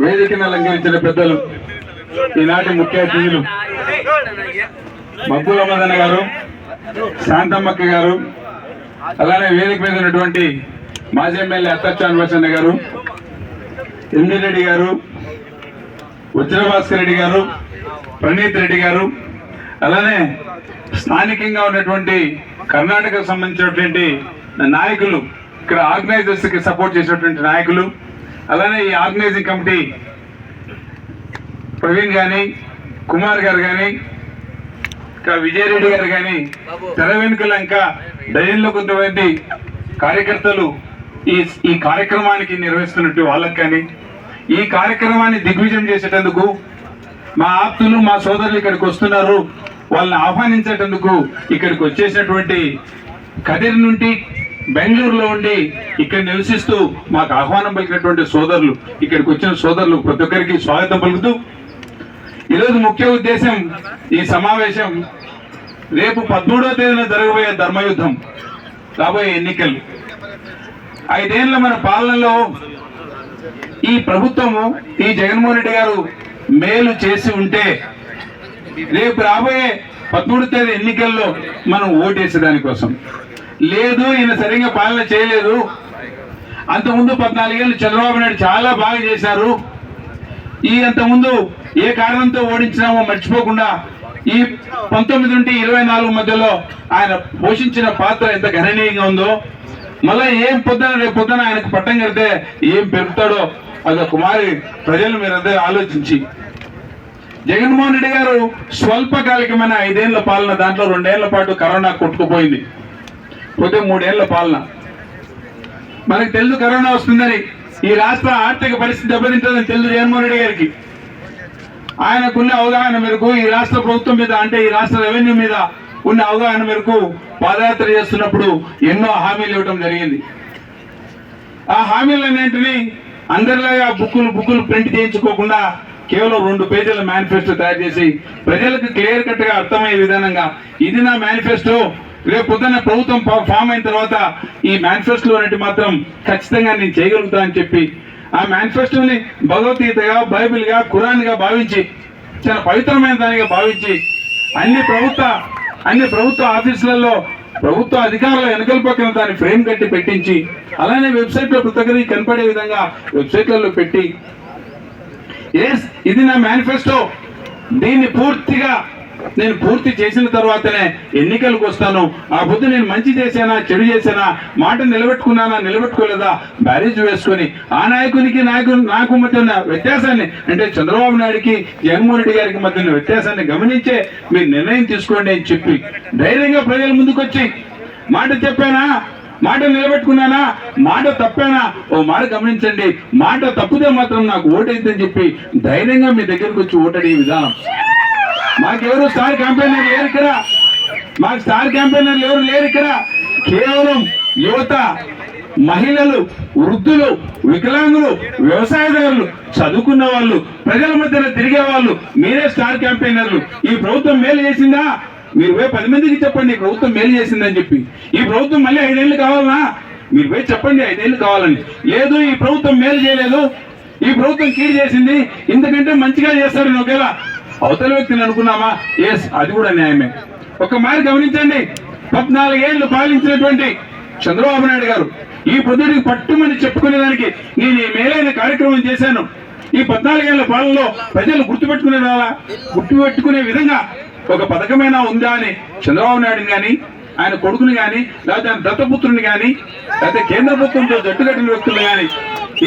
వేదికను అలంకరించిన పెద్దలు ఈనాటి ముఖ్య అతిథులు మబ్బుల మదన గారు శాంతమ్మక్క గారు అలానే వేదిక మీద ఉన్నటువంటి మాజీ ఎమ్మెల్యే అత్తచ్చాన్వసన్న గారు ఎండి రెడ్డి గారు వజ్రభాస్కర్ రెడ్డి గారు ప్రణీత్ రెడ్డి గారు అలానే స్థానికంగా ఉన్నటువంటి కర్ణాటకకు సంబంధించినటువంటి నాయకులు ఇక్కడ ఆర్గనైజర్స్కి సపోర్ట్ చేసినటువంటి నాయకులు అలానే ఈ ఆర్గనైజింగ్ కమిటీ ప్రవీణ్ కానీ కుమార్ గారు కానీ ఇంకా విజయరెడ్డి గారు కానీ తెర వెనుకల ఇంకా డజన్లో కొంతమంది కార్యకర్తలు ఈ ఈ కార్యక్రమానికి నిర్వహిస్తున్నట్టు వాళ్ళకి కానీ ఈ కార్యక్రమాన్ని దిగ్విజయం చేసేటందుకు మా ఆప్తులు మా సోదరులు ఇక్కడికి వస్తున్నారు. వాళ్ళని ఆహ్వానించేటందుకు ఇక్కడికి వచ్చేసినటువంటి కదిరి నుండి బెంగళూరులో ఉండి ఇక్కడ నివసిస్తూ మాకు ఆహ్వానం పలికినటువంటి సోదరులు ఇక్కడికి వచ్చిన సోదరులు ప్రతి ఒక్కరికి స్వాగతం పలుకుతూ ఈరోజు ముఖ్య ఉద్దేశం ఈ సమావేశం రేపు పదమూడవ తేదీన జరగబోయే ధర్మయుద్ధం రాబోయే ఎన్నికలు. ఐదేళ్ళ మన పాలనలో ఈ ప్రభుత్వము ఈ జగన్మోహన్ రెడ్డి గారు మేలు చేసి ఉంటే రేపు రాబోయే పదమూడు తేదీ ఎన్నికల్లో మనం ఓటేసేదానికోసం. లేదు ఈయన సరిగ్గా పాలన చేయలేదు. అంతకుముందు పద్నాలుగేళ్ళు చంద్రబాబు నాయుడు చాలా బాగా చేశారు. ఈ అంతకుముందు ఏ కారణంతో ఓడించినామో మర్చిపోకుండా ఈ పంతొమ్మిది నుండి ఇరవై నాలుగు మధ్యలో ఆయన పోషించిన పాత్ర ఎంత గణనీయంగా ఉందో మళ్ళీ ఏం పొద్దున రేపు పొద్దున ఆయనకు పట్టం కడితే ఏం పెరుగుతాడో అది కుమారి ప్రజలు మీరందరూ ఆలోచించి. జగన్మోహన్ రెడ్డి గారు స్వల్పకాలికమైన ఐదేళ్ళ పాలన దాంట్లో రెండేళ్ళ పాటు కరోనా కొట్టుకుపోయింది. పోతే మూడేళ్ళ పాలన. మనకు తెలుసు కరోనా వస్తుందని. ఈ రాష్ట్ర ఆర్థిక పరిస్థితి దెబ్బతింటుందని తెలుసు జగన్మోహన్ రెడ్డి గారికి. ఆయనకున్న అవగాహన మేరకు ఈ రాష్ట్ర ప్రభుత్వం మీద అంటే ఈ రాష్ట్ర రెవెన్యూ మీద ఉన్న అవగాహన మేరకు పాదయాత్ర చేస్తున్నప్పుడు ఎన్నో హామీలు ఇవ్వడం జరిగింది. ఆ హామీలన్నింటినీ అందరిలాగా బుక్కులు బుక్కులు ప్రింట్ చేయించుకోకుండా కేవలం రెండు పేజీల మేనిఫెస్టో తయారు చేసి ప్రజలకు క్లియర్ కట్గా అర్థమయ్యే విధానంగా ఇది నా మేనిఫెస్టో. రేపు పొద్దున్న ప్రభుత్వం ఫామ్ అయిన తర్వాత ఈ మేనిఫెస్టో అనేది మాత్రం ఖచ్చితంగా నేను చేయగలుగుతా అని చెప్పి ఆ మేనిఫెస్టోని భగవద్గీతగా బైబిల్గా కురాన్గా భావించి చాలా పవిత్రమైన దానిగా భావించి అన్ని ప్రభుత్వ అన్ని ప్రభుత్వ ఆఫీసులలో ప్రభుత్వ అధికారుల వెనుకల పక్కన దాన్ని ఫ్రేమ్ కట్టి పెట్టించి అలానే వెబ్సైట్లో లో కనపడే విధంగా వెబ్సైట్లలో పెట్టి ఎస్ ఇది నా మేనిఫెస్టో దీన్ని పూర్తిగా నేను పూర్తి చేసిన తర్వాతనే ఎన్నికలకు వస్తాను. ఆ పొద్దు నేను మంచి చేశానా చెడు చేశానా మాట నిలబెట్టుకున్నానా నిలబెట్టుకోలేదా? బ్యారేజ్ వేసుకొని ఆ నాయకునికి నాయకు నాకు మధ్య ఉన్న వ్యత్యాసాన్ని అంటే చంద్రబాబు నాయుడికి జగన్మోహన్ రెడ్డి గారికి మధ్య ఉన్న వ్యత్యాసాన్ని గమనించే మీరు నిర్ణయం తీసుకోండి అని చెప్పి ధైర్యంగా ప్రజల ముందుకు వచ్చి మాట చెప్పానా? మాట నిలబెట్టుకున్నానా? మాట తప్పానా? ఓ మాట గమనించండి. మాట తప్పితే మాత్రం నాకు ఓటైందని చెప్పి ధైర్యంగా మీ దగ్గరకు వచ్చి ఓటడే విధానం. మాకెవరు స్టార్ క్యాంపెయినర్ లేరు ఇక్కడ. మాకు స్టార్ క్యాంపెయినర్లు ఎవరు లేరు ఇక్కడ. కేవలం యువత మహిళలు వృద్ధులు వికలాంగులు వ్యవసాయదారులు చదువుకున్న వాళ్ళు ప్రజల మధ్యన తిరిగే వాళ్ళు మీరే స్టార్ క్యాంపెయినర్లు. ఈ ప్రభుత్వం మేలు చేసిందా? మీరు పోయి పది మందికి చెప్పండి ఈ ప్రభుత్వం మేలు చేసిందని చెప్పి. ఈ ప్రభుత్వం మళ్ళీ ఐదేళ్ళు కావాలనా? మీరు పోయి చెప్పండి ఐదేళ్ళు కావాలని. లేదు ఈ ప్రభుత్వం మేలు చేయలేదు. ఈ ప్రభుత్వం కీడు చేసింది. ఇంతకంటే మంచిగా చేస్తారని ఒకేలా అవతల వ్యక్తిని అనుకున్నామా? ఎస్ అది కూడా న్యాయమే. ఒక మారి గమనించండి పద్నాలుగేళ్ళు పాలించినటువంటి చంద్రబాబు నాయుడు గారు ఈ పొద్దుడికి పట్టుమని చెప్పుకునేదానికి నేను ఈ మేలైన కార్యక్రమం చేశాను. ఈ పద్నాలుగేళ్ళ పాలనలో ప్రజలు గుర్తుపెట్టుకునే గుర్తుపెట్టుకునే విధంగా ఒక పథకమైనా ఉందా అని చంద్రబాబు నాయుడు కానీ ఆయన కొడుకుని కానీ లేకపోతే ఆయన దత్తపుత్రుని కానీ లేకపోతే కేంద్ర ప్రభుత్వంతో జట్టు కట్టిన వ్యక్తులు కానీ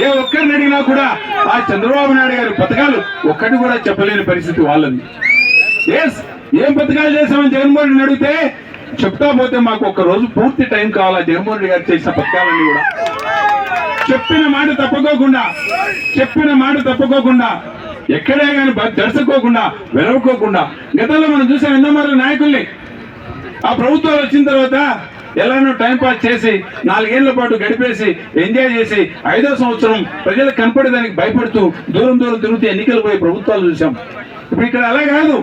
ఏ ఒక్కరిని అడిగినా కూడా ఆ చంద్రబాబు నాయుడు గారి పథకాలు ఒక్కటి కూడా చెప్పలేని పరిస్థితి వాళ్ళది. ఎస్ ఏం పథకాలు చేశామని జగన్మోహన్ రెడ్డిని అడిగితే చెప్తా పోతే మాకు ఒక రోజు పూర్తి టైం కావాలా జగన్మోహన్ రెడ్డి గారు చేసిన పథకాలన్నీ కూడా? చెప్పిన మాట తప్పుకోకుండా చెప్పిన మాట తప్పుకోకుండా ఎక్కడే కానీ దర్శకోకుండా వెలవకోకుండా గతంలో మనం చూసాం ఎందమారి నాయకుల్ని. ఆ ప్రభుత్వాలు వచ్చిన తర్వాత ఎలానో టైం పాస్ చేసి నాలుగేళ్ళ పాటు గడిపేసి ఎంజాయ్ చేసి ఐదో సంవత్సరం ప్రజలకు కనపడేదానికి భయపడుతూ దూరం దూరం తిరుగుతూ ఎన్నికలు పోయి ప్రభుత్వాలు చూసాం ఇప్పుడు ఇక్కడ అలా కాదు.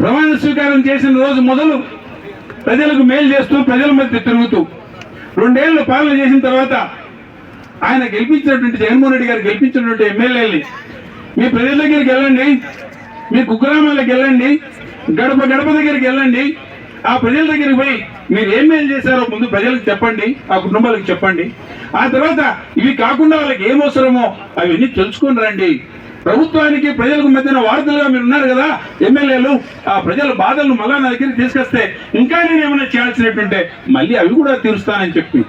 ప్రమాణ స్వీకారం చేసిన రోజు మొదలు ప్రజలకు మేలు చేస్తూ ప్రజల మధ్య తిరుగుతూ రెండేళ్ళు పాలన చేసిన తర్వాత ఆయన గెలిపించినటువంటి జగన్మోహన్ రెడ్డి గారు గెలిపించినటువంటి ఎమ్మెల్యేని మీ ప్రజల దగ్గరికి వెళ్ళండి మీ కుగ్రామాలకు వెళ్ళండి గడప గడప దగ్గరికి వెళ్ళండి ఆ ప్రజల దగ్గరికి పోయి మీరు ఏం మేలు చేశారో ముందు ప్రజలకు చెప్పండి ఆ కుటుంబాలకు చెప్పండి. ఆ తర్వాత ఇవి కాకుండా వాళ్ళకి ఏం అవసరమో అవన్నీ తెలుసుకొని రండి. ప్రభుత్వానికి ప్రజలకు మధ్యన వార్తలుగా మీరు ఉన్నారు కదా ఎమ్మెల్యేలు ఆ ప్రజల బాధలను మళ్ళా నా దగ్గరికి తీసుకొస్తే ఇంకా నేను ఏమైనా చేయాల్సినట్టుంటే మళ్ళీ అవి కూడా తీరుస్తానని చెప్పి.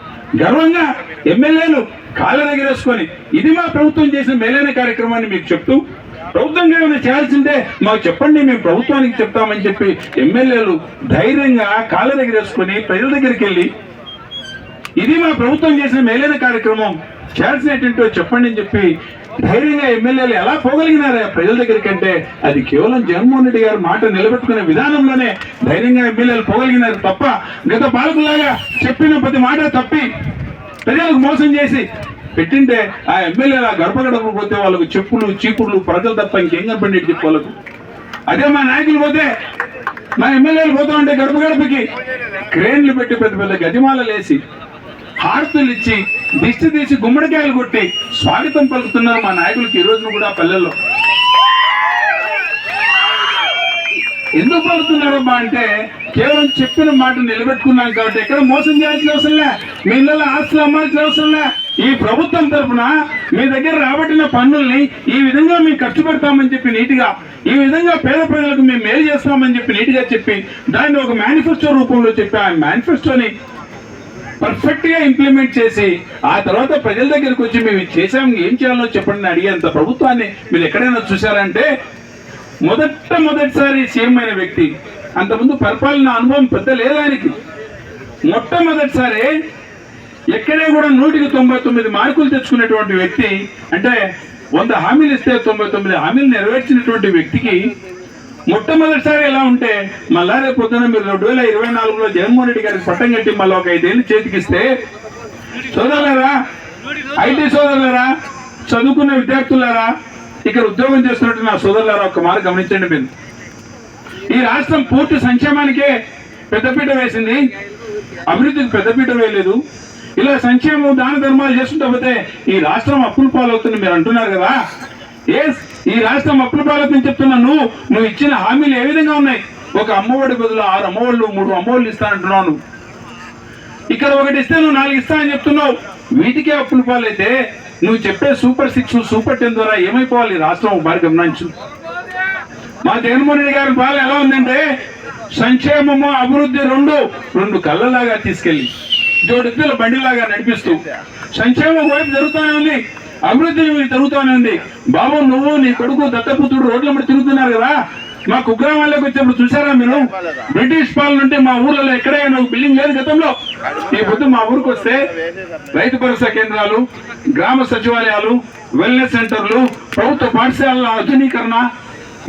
గర్వంగా ఎమ్మెల్యేలు కాళ్ళ దగ్గర వేసుకొని ఇది మా ప్రభుత్వం చేసిన మేలైన కార్యక్రమాన్ని మీకు చెప్తూ ప్రభుత్వంగా ఏమైనా చేయాల్సిందే? మాకు చెప్పండి మేము ప్రభుత్వానికి చెప్తామని చెప్పి ఎమ్మెల్యేలు ధైర్యంగా కాళ్ళ దగ్గర వేసుకొని ప్రజల దగ్గరికి వెళ్ళి ఇది మా ప్రభుత్వం చేసిన మేలైన కార్యక్రమం. చేయాల్సినటువంటి చెప్పండి అని చెప్పి ధైర్యంగా ఎమ్మెల్యేలు ఎలా పోగలిగినారా ప్రజల దగ్గరికి అంటే అది కేవలం జగన్మోహన్ రెడ్డి గారు మాట నిలబెట్టుకునే విధానంలోనే ధైర్యంగా ఎమ్మెల్యేలు పోగలిగినారు తప్ప గత పాలకులాగా చెప్పిన ప్రతి మాట తప్పి ప్రజలకు మోసం చేసి పెట్టింటే ఆ ఎమ్మెల్యే ఆ గడప గడప పోతే వాళ్ళకు చెప్పులు చీపుళ్ళు ప్రజలు తప్ప ఇంకేం కనపడి వాళ్ళకు. అదే మా నాయకులు పోతే మా ఎమ్మెల్యేలు పోతా ఉంటే గడప గడపకి క్రేన్లు పెట్టి పెద్ద పెద్ద గజమాలలు లేచి హారతులు ఇచ్చి దిష్టి తీసి గుమ్మడికాయలు కొట్టి స్వాగతం పలుకుతున్నారు మా నాయకులకి ఈ రోజున కూడా పల్లెల్లో. ఎందుకు పలుకుతున్నారమ్మా అంటే కేవలం చెప్పిన మాట నిలబెట్టుకున్నాం కాబట్టి ఎక్కడ మోసం చేయాల్సిన అవసరంలే మీ ఇళ్ళలో ఆస్తులు అమ్మాల్సిన అవసరంలే ఈ ప్రభుత్వం తరఫున మీ దగ్గర రాబట్టిన పన్నుల్ని ఈ విధంగా మేము ఖర్చు పెడతామని చెప్పి నీట్గా ఈ విధంగా పేద ప్రజలకు మేము మేలు చేస్తామని చెప్పి నీట్గా చెప్పి దాన్ని ఒక మేనిఫెస్టో రూపంలో చెప్పి ఆ మేనిఫెస్టోని పర్ఫెక్ట్గా ఇంప్లిమెంట్ చేసి ఆ తర్వాత ప్రజల దగ్గరికి వచ్చి మేము ఇది చేసాం ఏం చేయాలో చెప్పండి అని అడిగేంత ప్రభుత్వాన్ని మీరు ఎక్కడైనా చూసారంటే మొదట మొదటిసారి సీఎం అయిన వ్యక్తి అంతకుముందు పరిపాలన అనుభవం పెద్ద లేదు ఆయనకి. మొట్టమొదటిసారి ఎక్కడే కూడా నూటికి తొంభై తొమ్మిది మార్కులు తెచ్చుకునేటువంటి వ్యక్తి అంటే వంద హామీలు ఇస్తే తొంభై తొమ్మిది హామీలు నెరవేర్చినటువంటి వ్యక్తికి మొట్టమొదటిసారి ఎలా ఉంటే మళ్ళా రేపు పొద్దున మీరు రెండు వేల ఇరవై నాలుగులో జగన్మోహన్ రెడ్డి గారికి పట్టం కట్టి మళ్ళీ ఒక ఐదేళ్ళు చేతికిస్తే సోదరులరా ఐటీ సోదరులరా చదువుకున్న విద్యార్థులారా ఇక్కడ ఉద్యోగం చేస్తున్నట్టు నా సోదరులారా ఒక మాట గమనించండి మీరు. ఈ రాష్ట్రం పూర్తి సంక్షేమానికే పెద్దపీట వేసింది. అభివృద్ధికి పెద్దపీట వేయలేదు. ఇలా సంక్షేమం దాన ధర్మాలు చేస్తుంటే పోతే ఈ రాష్ట్రం అప్పుల పాలవుతుంది మీరు అంటున్నారు కదా? ఏస్ ఈ రాష్ట్రం అప్పుల పాలవుతుంది చెప్తున్నా నువ్వు. నువ్వు ఇచ్చిన హామీలు ఏ విధంగా ఉన్నాయి? ఒక అమ్మఒడి బదులు ఆరు అమ్మఒళ్ళు మూడు అమ్మఒళ్ళు ఇస్తానంటున్నావు నువ్వు. ఇక్కడ ఒకటి ఇస్తే నువ్వు నాలుగు ఇస్తా అని చెప్తున్నావు. వీటికే అప్పుల పాలైతే నువ్వు చెప్పే సూపర్ సిక్స్ సూపర్ టెన్ ద్వారా ఏమైపోవాలి? రాష్ట్రం బాగా గమనించు మా జగన్మోహన్ రెడ్డి గారి పాలన ఎలా ఉందంటే సంక్షేమము అభివృద్ధి రెండు రెండు కళ్ళలాగా తీసుకెళ్ళి. జోడెత్తుల బండిలాగా నడిపిస్తూ. సంక్షేమం వైపు జరుగుతూనే ఉంది. అభివృద్ధి జరుగుతూనే ఉంది. బాబు నువ్వు నీ కొడుకు దత్తపుత్రుడు రోడ్ల మీద తిరుగుతున్నారు కదా. మా కుగ్రామాల్లోకి వచ్చినప్పుడు చూసారా మీరు? బ్రిటిష్ పాలన ఉంటే మా ఊర్లలో ఎక్కడైనా బిల్డింగ్ లేదు గతంలో. ఈ పొద్దు మా ఊరికి వస్తే రైతు భరోసా కేంద్రాలు గ్రామ సచివాలయాలు వెల్నెస్ సెంటర్లు ప్రభుత్వ పాఠశాలల ఆధునీకరణ.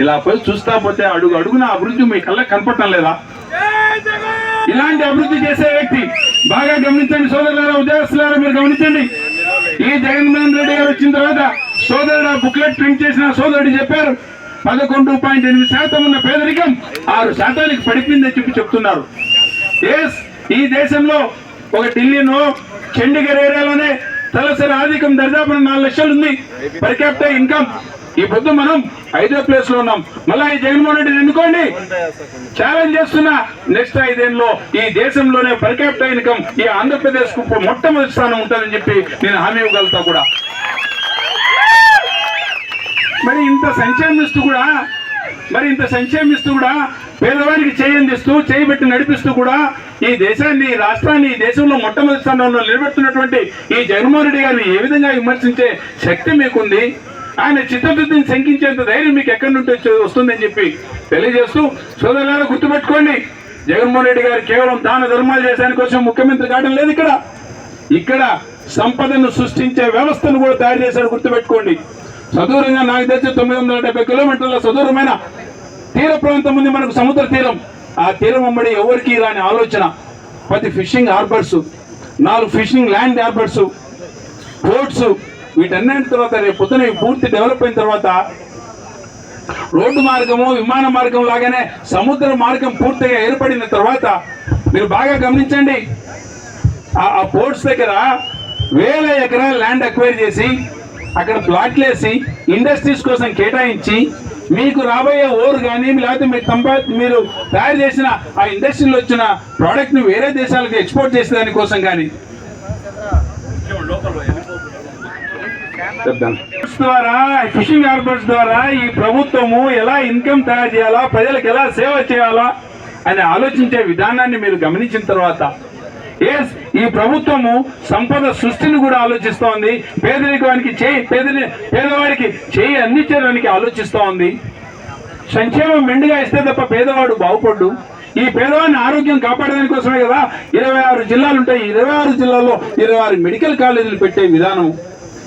ఇలా పోయి చూస్తా పోతే అడుగు అడుగున అభివృద్ధి మీ కళ్ళకి కనపడటం లేదా? ఇలాంటి అభివృద్ధి చేసే వ్యక్తి బాగా గమనించండి సోదరులారా ఉద్యోగస్తులారా మీరు గమనించండి. ఈ జగన్మోహన్ రెడ్డి గారు వచ్చిన తర్వాత సోదరుడు బుక్లెట్ ప్రింట్ చేసిన సోదరుడు చెప్పారు పదకొండు పాయింట్ ఎనిమిది శాతం ఉన్న పేదరికం ఆరు శాతానికి పడిపోయిందని చెప్పి చెప్తున్నారు. ఎస్ ఈ దేశంలో ఒక ఢిల్లీలో చండీగఢ్ ఏరియాలోనే తలసరి ఆర్థికం దరిదాపున నాలుగు లక్షలు ఉంది. పర్ క్యాపిటల్ ఇన్కమ్ ఈ పొద్దు మనం ఐదో ప్లేస్లో ఉన్నాం. మళ్ళా ఈ జగన్మోహన్ రెడ్డిని ఎన్నుకోండి. ఛాలెంజ్ చేస్తున్న నెక్స్ట్ ఐదేళ్ళలో ఈ దేశంలోనే పర్ క్యాపిటల్ ఇన్కమ్ ఈ ఆంధ్రప్రదేశ్కు మొట్టమొదటి స్థానం ఉంటుందని చెప్పి నేను హామీ ఇవ్వగలుగుతా కూడా. మరి ఇంత సంక్షేమిస్తూ కూడా మరి ఇంత సంక్షేమిస్తూ కూడా పేదవాడికి చేయందిస్తూ చేయబెట్టి నడిపిస్తూ కూడా ఈ దేశాన్ని ఈ రాష్ట్రాన్ని ఈ దేశంలో మొట్టమొదటి స్థానంలో నిలబెడుతున్నటువంటి ఈ జగన్మోహన్ రెడ్డి గారిని ఏ విధంగా విమర్శించే శక్తి మీకుంది? ఆయన చిత్తశుద్ధిని శంకించేంత ధైర్యం మీకు ఎక్కడి నుండి వస్తుందని చెప్పి తెలియజేస్తూ సోదరులారా గుర్తుపెట్టుకోండి. జగన్మోహన్ రెడ్డి గారు కేవలం దాన ధర్మాలు చేయడానికి కోసం ముఖ్యమంత్రి కావడం లేదు ఇక్కడ. ఇక్కడ సంపదను సృష్టించే వ్యవస్థను కూడా తయారు చేశాడు గుర్తుపెట్టుకోండి. సదూరంగా నాకు తెలిసి తొమ్మిది వందల డెబ్బై కిలోమీటర్ల సదూరమైన తీర ప్రాంతం ఉంది మనకు సముద్ర తీరం. ఆ తీరం అమ్మడి ఎవరికి రాని ఆలోచన. పది ఫిషింగ్ హార్బర్స్ నాలుగు ఫిషింగ్ ల్యాండ్ హార్బర్స్ పోర్ట్స్ వీటన్నిటి తర్వాత రేపు పొద్దున పూర్తి డెవలప్ అయిన తర్వాత రోడ్డు మార్గము విమాన మార్గం లాగానే సముద్ర మార్గం పూర్తిగా ఏర్పడిన తర్వాత మీరు బాగా గమనించండి. ఆ- ఆ పోర్ట్స్ దగ్గర వేల ఎకరాల ల్యాండ్ అక్వైర్ చేసి అక్కడ ప్లాట్లు వేసి ఇండస్ట్రీస్ కోసం కేటాయించి మీకు రాబోయే ఓరు కానీ లేకపోతే మీరు సంపా మీరు తయారు చేసిన ఆ ఇండస్ట్రీలో వచ్చిన ప్రోడక్ట్ని వేరే దేశాలకు ఎక్స్పోర్ట్ చేసే దానికోసం కానీ ద్వారా ఫిషింగ్ హార్బర్స్ ద్వారా ఈ ప్రభుత్వము ఎలా ఇన్కమ్ తయారు చేయాలా ప్రజలకు ఎలా సేవ చేయాలా అని ఆలోచించే విధానాన్ని మీరు గమనించిన తర్వాత ఎస్ ఈ ప్రభుత్వము సంపద సృష్టిని కూడా ఆలోచిస్తోంది. పేదరికానికి చేయి పేదరి పేదవాడికి చేయి అందించడానికి ఆలోచిస్తోంది. సంక్షేమం మెండుగా ఇస్తే తప్ప పేదవాడు బాగుపడ్డు. ఈ పేదవాడిని ఆరోగ్యం కాపాడడానికి కోసమే కదా ఇరవై ఆరు జిల్లాలు ఉంటాయి. ఇరవై ఆరు జిల్లాల్లో ఇరవై ఆరు మెడికల్ కాలేజీలు పెట్టే విధానం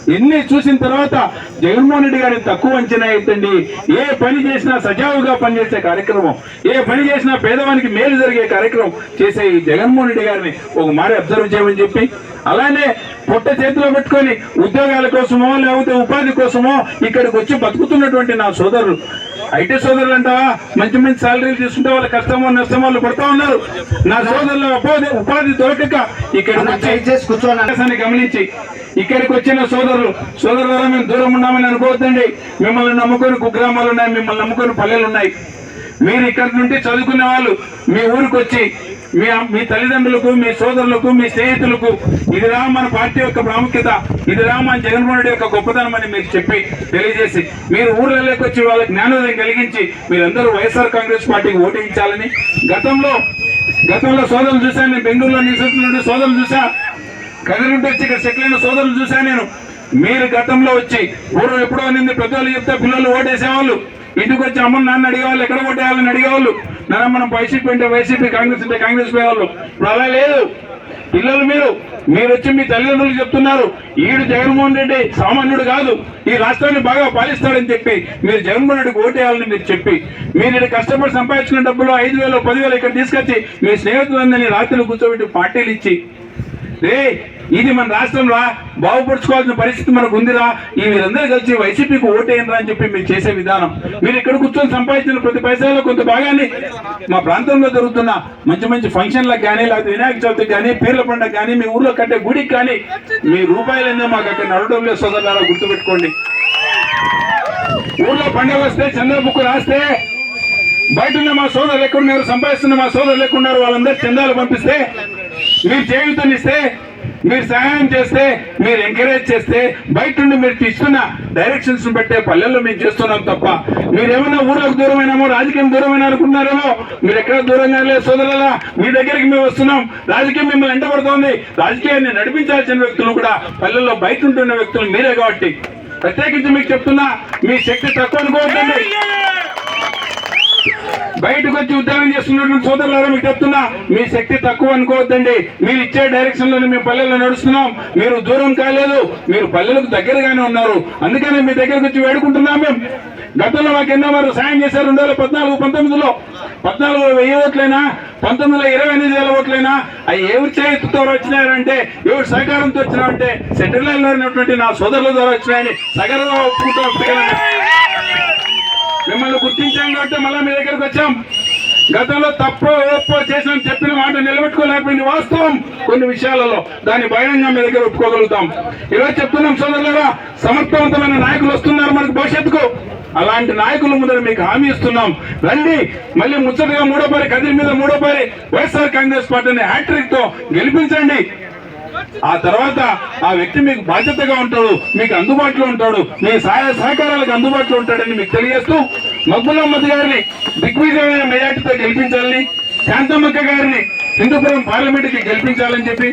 ఎన్ని చూసిన తర్వాత జగన్మోహన్ రెడ్డి గారిని తక్కువ అంచనా ఎత్తండి ఏ పని చేసినా సజావుగా పనిచేసే కార్యక్రమం ఏ పని చేసినా పేదవానికి మేలు జరిగే కార్యక్రమం చేసే ఈ జగన్మోహన్ రెడ్డి గారిని ఒక మారి అబ్జర్వ్ చేయమని చెప్పి అలానే పొట్ట చేతిలో పెట్టుకొని ఉద్యోగాల కోసమో లేకపోతే ఉపాధి కోసమో ఇక్కడికి వచ్చి బతుకుతున్నటువంటి నా సోదరులు. ఐటీ సోదరులు అంటావా? మంచి మంచి సాలరీలు తీసుకుంటే వాళ్ళ కష్టమో నష్టమో వాళ్ళు పడతా ఉన్నారు. నా సోదరుల ఉపాధి ఉపాధి దొరకక ఇక్కడికి వచ్చి అవకాశాన్ని గమనించి ఇక్కడికి వచ్చిన సోదరులు సోదరులారా మేము దూరం ఉన్నామని అనుకోవద్దండి. మిమ్మల్ని నమ్ముకొని కుగ్రామాలు ఉన్నాయి మిమ్మల్ని నమ్ముకొని పల్లెలు ఉన్నాయి. మీరు ఇక్కడి నుండి చదువుకునే వాళ్ళు మీ ఊరికి వచ్చి మీ మీ తల్లిదండ్రులకు మీ సోదరులకు మీ స్నేహితులకు ఇదిరా మన పార్టీ యొక్క ప్రాముఖ్యత ఇదిరా మన జగన్మోహన్ రెడ్డి యొక్క గొప్పతనం అని మీకు చెప్పి తెలియజేసి మీరు ఊళ్ళలోకి వచ్చి వాళ్ళకి జ్ఞానోదయం కలిగించి మీరందరూ వైఎస్ఆర్ కాంగ్రెస్ పార్టీకి ఓటించాలని గతంలో గతంలో సోదరులు చూశాను నేను బెంగళూరులో నివసిస్తున్న సోదరులు చూసా కదిలింటి వచ్చి ఇక్కడ సెటిల్ అయిన సోదరులు చూశాను నేను మీరు గతంలో వచ్చి ఊరు ఎప్పుడో నింది పెద్దవాళ్ళు చెప్తే పిల్లలు ఓటేసేవాళ్ళు ఇంటికి వచ్చి అమ్మ నాన్న అడిగేవాళ్ళు ఎక్కడ ఓటేయాలని అడిగేవాళ్ళు నాన్న మనం వైసీపీ అంటే వైసీపీ కాంగ్రెస్ అంటే కాంగ్రెస్ పోయేవాళ్ళు ఇప్పుడు అలా లేదు. పిల్లలు మీరు మీరు వచ్చి మీ తల్లిదండ్రులు చెప్తున్నారు. ఈడు జగన్మోహన్ రెడ్డి సామాన్యుడు కాదు. ఈ రాష్ట్రాన్ని బాగా పాలిస్తాడని చెప్పి మీరు జగన్మోహన్ రెడ్డికి ఓటేయాలని మీరు చెప్పి మీరు ఇక్కడ కష్టపడి సంపాదించుకున్న డబ్బులు ఐదు వేలు పదివేలు ఇక్కడ తీసుకొచ్చి మీ స్నేహితులందరినీ రాత్రులు కూర్చోబెట్టి పార్టీలు ఇచ్చి రే ఇది మన రాష్ట్రంలో బాగుపరుచుకోవాల్సిన పరిస్థితి మనకు ఉందిరా. ఈ మీరందరూ కలిసి వైసీపీకి ఓటేయనరా అని చెప్పి మీరు చేసే విధానం. మీరు ఇక్కడ కూర్చొని సంపాదించిన ప్రతి పైసలో కొంత భాగాన్ని మా ప్రాంతంలో జరుగుతున్న మంచి మంచి ఫంక్షన్లకు కానీ లేకపోతే వినాయక చవితికి కానీ పేర్ల పండుగ కానీ మీ ఊర్లో కట్టే గుడికి కానీ మీ రూపాయలన్నీ మాకు అక్కడ నడవడం లేదు సోదరులారా గుర్తుపెట్టుకోండి. ఊర్లో పండుగ వస్తే చంద్రబుక్కు రాస్తే బయట ఉన్న మా సోదరులు ఎక్కడున్నారు సంపాదిస్తున్న మా సోదరులు ఎక్కడున్నారు వాళ్ళందరూ చందాలు పంపిస్తే మీరు చేయుతనిస్తే మీరు సహాయం చేస్తే మీరు ఎంకరేజ్ చేస్తే బయట నుండి మీరు తీసుకున్న డైరెక్షన్స్ పెట్టే పల్లెల్లో మేము చేస్తున్నాం తప్ప మీరేమన్నా ఊళ్ళకు దూరమైనామో రాజకీయం దూరమైన అనుకున్నారేమో మీరు ఎక్కడ దూరంగా లేదు సోదరులా మీ దగ్గరికి మేము వస్తున్నాం. రాజకీయం మిమ్మల్ని ఎండబడుతోంది. రాజకీయాన్ని నడిపించాల్సిన వ్యక్తులు కూడా పల్లెల్లో బయట ఉంటున్న వ్యక్తులు మీరే కాబట్టి ప్రత్యేకించి మీకు చెప్తున్నా మీ శక్తి తక్కువ అనుకోవద్దండి. బయటకు వచ్చి ఉద్యోగం చేస్తున్నటువంటి సోదరులారా మీకు చెప్తున్నా మీ శక్తి తక్కువ అనుకోవద్దండి. మీరు ఇచ్చే డైరెక్షన్లోనే మేము పల్లెల్లో నడుస్తున్నాం. మీరు దూరం కాలేదు మీరు పల్లెలకు దగ్గరగానే ఉన్నారు. అందుకనే మీ దగ్గరకు వచ్చి వేడుకుంటున్నాం మేము. గతంలో మాకు ఎన్నో వారు సాయం చేశారు రెండు వేల పద్నాలుగు పంతొమ్మిదిలో. పద్నాలుగు వెయ్యి ఓట్లైనా పంతొమ్మిదిలో ఇరవై ఎనిమిది వేల ఓట్లైనా అవి ఎవరి చేతితో వచ్చినారంటే ఎవరి సహకారంతో వచ్చినారంటే సెంట్రల్ లైన్లో ఉన్నటువంటి నా సోదరుల ద్వారా వచ్చినాయని సగర్వంగా ఒప్పుకుంటూ మిమ్మల్ని గుర్తించాం కాబట్టి మళ్ళీ మీ దగ్గరకు వచ్చాం. గతంలో తప్పు ఒప్పో చేసిన చెప్పిన మాట నిలబెట్టుకోలేకపోయింది వాస్తవం కొన్ని విషయాలలో. దాన్ని బహిరంగ మీ దగ్గర ఒప్పుకోగలుగుతాం. ఈరోజు చెప్తున్నాం సోదరులుగా సమర్థవంతమైన నాయకులు వస్తున్నారు మనకు భవిష్యత్తుకు. అలాంటి నాయకుల ముందర మీకు హామీ ఇస్తున్నాం. రండి మళ్ళీ ముచ్చటగా మూడోపారి కదిరి మీద మూడోపారి వైఎస్ఆర్ కాంగ్రెస్ పార్టీని హ్యాట్రిక్తో గెలిపించండి. ఆ తర్వాత ఆ వ్యక్తి మీకు బాధ్యతగా ఉంటాడు మీకు అందుబాటులో ఉంటాడు మీ సహాయ సహకారాలకు అందుబాటులో ఉంటాడని మీకు తెలియజేస్తూ మగ్గులమ్మద్ గారిని దిగ్విజయమైన మెజార్టీతో గెలిపించాలని శాంతమ్మక్క గారిని హిందూపురం పార్లమెంటుకి గెలిపించాలని చెప్పి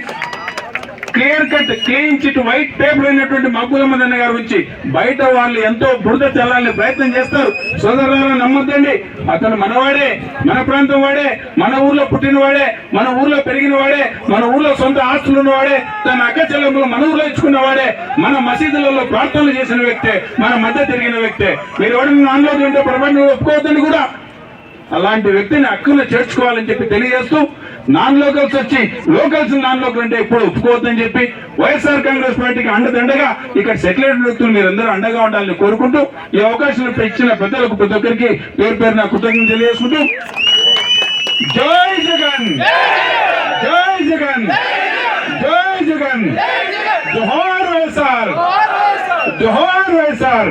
clear cut clean chit white paper అయినటువంటి మగ్గులమ్మద్ అన్న గారి గురించి బయట వాళ్ళు ఎంతో బురద చల్లాలని ప్రయత్నం చేస్తారు. సోదరులను నమ్మొద్దండి. అతను మనవాడే మన ప్రాంతం వాడే మన ఊర్లో పుట్టిన వాడే మన ఊర్లో పెరిగిన వాడే మన ఊర్లో సొంత ఆస్తులు ఉన్నవాడే తన అక్క చెల్లెములు మన ఊర్లో ఇచ్చుకున్న వాడే మన మసీదులలో ప్రార్థనలు చేసిన వ్యక్తే మన మధ్య తిరిగిన వ్యక్తే. మీరు ఎవరైనా నాన్లో ఉంటే ప్రపంచంలో ఒప్పుకోవద్దని కూడా. అలాంటి వ్యక్తిని హక్కును చేర్చుకోవాలని చెప్పి తెలియజేస్తూ నాన్ లోకల్స్ వచ్చి లోకల్స్ నాన్ లోకల్ అంటే ఎప్పుడు ఒప్పుకోవద్దని చెప్పి వైఎస్ఆర్ కాంగ్రెస్ పార్టీకి అండదండగా ఇక్కడ సెటిల్ వ్యక్తులు మీరందరూ అండగా ఉండాలని కోరుకుంటూ ఈ అవకాశం ఇచ్చిన పెద్దలకు ప్రతి ఒక్కరికి పేరు పేరు నా కృతజ్ఞతలు తెలియజేసుకుంటూ జై జగన్! జై జగన్! జై జగన్ జగన్! జోహార్ వైఎస్ఆర్! జోహార్ వైఎస్ఆర్!